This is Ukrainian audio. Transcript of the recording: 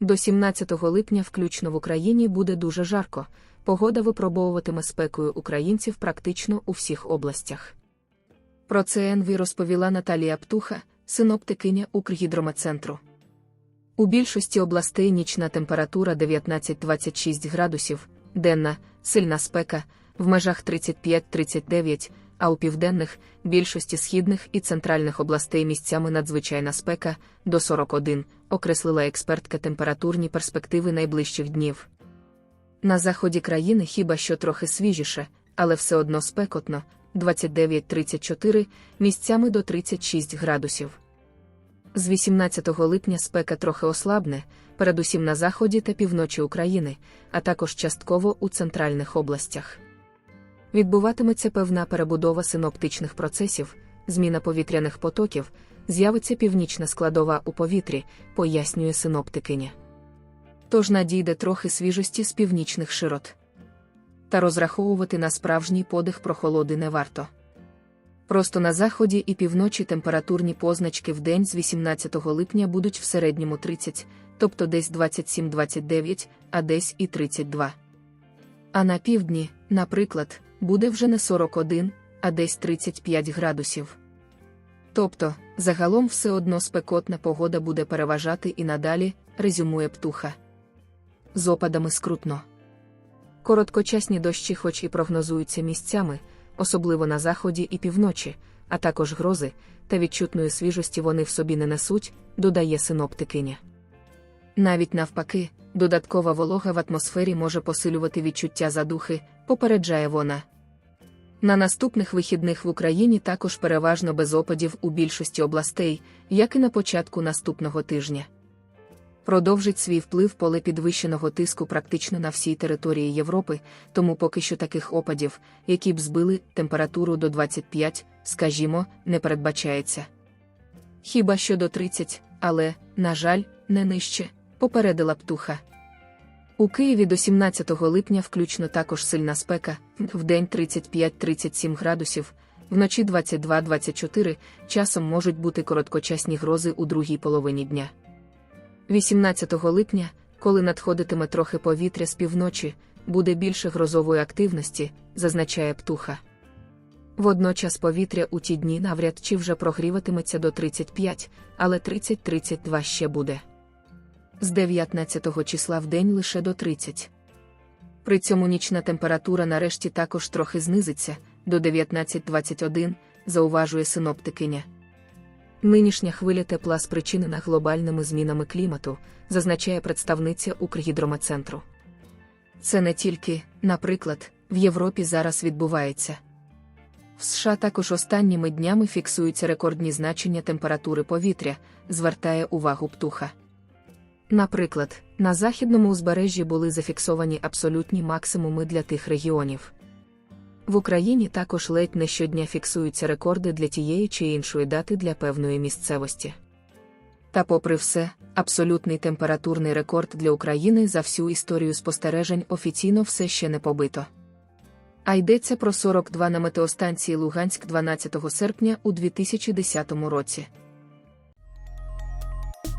До 17 липня включно в Україні буде дуже жарко. Погода випробовуватиме спекою українців практично у всіх областях. Про це НВ розповіла Наталія Птуха, синоптикиня Укргідрометцентру. У більшості областей нічна температура 19-26 градусів, денна, сильна спека, в межах 35-39, а у південних, більшості східних і центральних областей місцями надзвичайна спека до 41, окреслила експертка температурні перспективи найближчих днів. На заході країни хіба що трохи свіжіше, але все одно спекотно 29-34, місцями до 36 градусів. З 18 липня спека трохи ослабне, передусім на заході та півночі України, а також частково у центральних областях. Відбуватиметься певна перебудова синоптичних процесів, зміна повітряних потоків, з'явиться північна складова у повітрі, пояснює синоптикиня. Тож надійде трохи свіжості з північних широт. Та розраховувати на справжній подих прохолоди не варто. Просто на заході і півночі температурні позначки в день з 18 липня будуть в середньому 30, тобто десь 27-29, а десь і 32. А на півдні, наприклад, буде вже не 41, а десь 35 градусів. Тобто, загалом все одно спекотна погода буде переважати і надалі, резюмує птуха. З опадами скрутно. Короткочасні дощі, хоч і прогнозуються місцями, особливо на заході і півночі, а також грози, та відчутної свіжості вони в собі не несуть, додає синоптикиня. Навіть навпаки, додаткова волога в атмосфері може посилювати відчуття задухи, попереджає вона. На наступних вихідних в Україні також переважно без опадів у більшості областей, як і на початку наступного тижня. Продовжить свій вплив поле підвищеного тиску практично на всій території Європи, тому поки що таких опадів, які б збили температуру до 25, скажімо, не передбачається. Хіба що до 30, але, на жаль, не нижче, попередила птуха. У Києві до 17 липня включно також сильна спека, вдень 35-37 градусів, вночі 22-24, часом можуть бути короткочасні грози у другій половині дня. 18 липня, коли надходитиме трохи повітря з півночі, буде більше грозової активності, зазначає птуха. Водночас повітря у ті дні навряд чи вже прогріватиметься до 35, але 30-32 ще буде. З 19 числа в день лише до 30. При цьому нічна температура нарешті також трохи знизиться до 19-21, зауважує синоптикиня. Нинішня хвиля тепла спричинена глобальними змінами клімату, зазначає представниця Укргідрометцентру. Це не тільки, наприклад, в Європі зараз відбувається. В США також останніми днями фіксуються рекордні значення температури повітря, звертає увагу птуха. Наприклад, на західному узбережжі були зафіксовані абсолютні максимуми для тих регіонів. В Україні також ледь не щодня фіксуються рекорди для тієї чи іншої дати для певної місцевості. Та, попри все, абсолютний температурний рекорд для України за всю історію спостережень офіційно все ще не побито. А йдеться про 42 на метеостанції Луганськ 12 серпня у 2010 році.